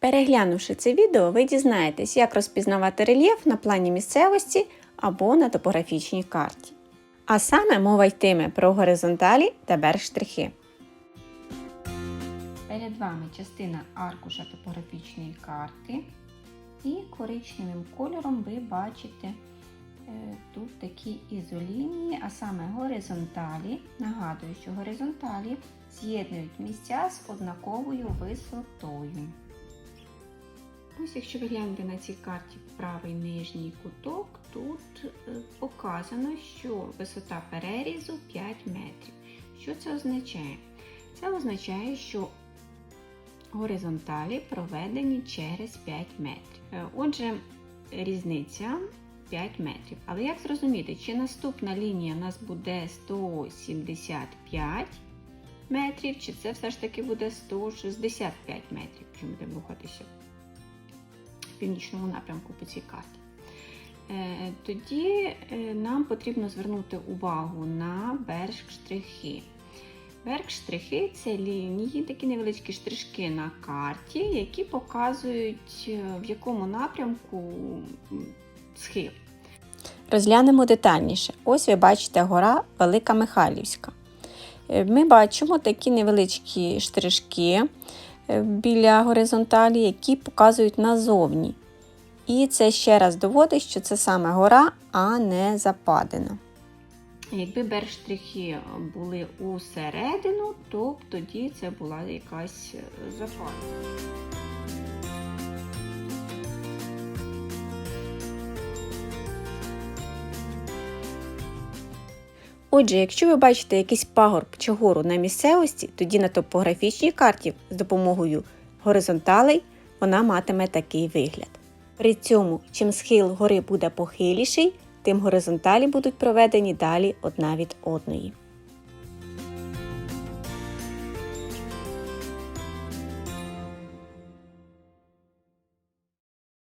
Переглянувши це відео, ви дізнаєтесь, як розпізнавати рельєф на плані місцевості або на топографічній карті. А саме мова йтиме про горизонталі та берг-штрихи. Перед вами частина аркуша топографічної карти. І коричневим кольором ви бачите е, тут такі ізолінії, а саме горизонталі. Нагадую, що горизонталі з'єднують місця з однаковою висотою. Ось, якщо ви глянете на цій карті правий нижній куток, тут е, показано, що висота перерізу 5 метрів. Що це означає? Це означає, що горизонталі проведені через 5 метрів. Е, Отже, різниця 5 метрів. Але як зрозуміти, чи наступна лінія у нас буде 175 метрів, чи це все ж таки буде 165 метрів, якщо будемо рухатися північному напрямку по цій карті. Е, Тоді е, нам потрібно звернути увагу на берг-штрихи. Берг-штрихи це лінії, такі невеличкі штришки на карті, які показують, е, в якому напрямку схил. Розглянемо детальніше. Ось ви бачите гора Велика Михайлівська. Ми бачимо такі невеличкі штришки біля горизонталі, які показують назовні. І це ще раз доводить, що це саме гора, а не западина. Якби берштрихи були усередину, то тоді це була якась е, западина. Отже, якщо ви бачите якийсь пагорб чи гору на місцевості, тоді на топографічній карті з допомогою горизонталей вона матиме такий вигляд. При цьому, чим схил гори буде похиліший, тим горизонталі будуть проведені далі одна від одної.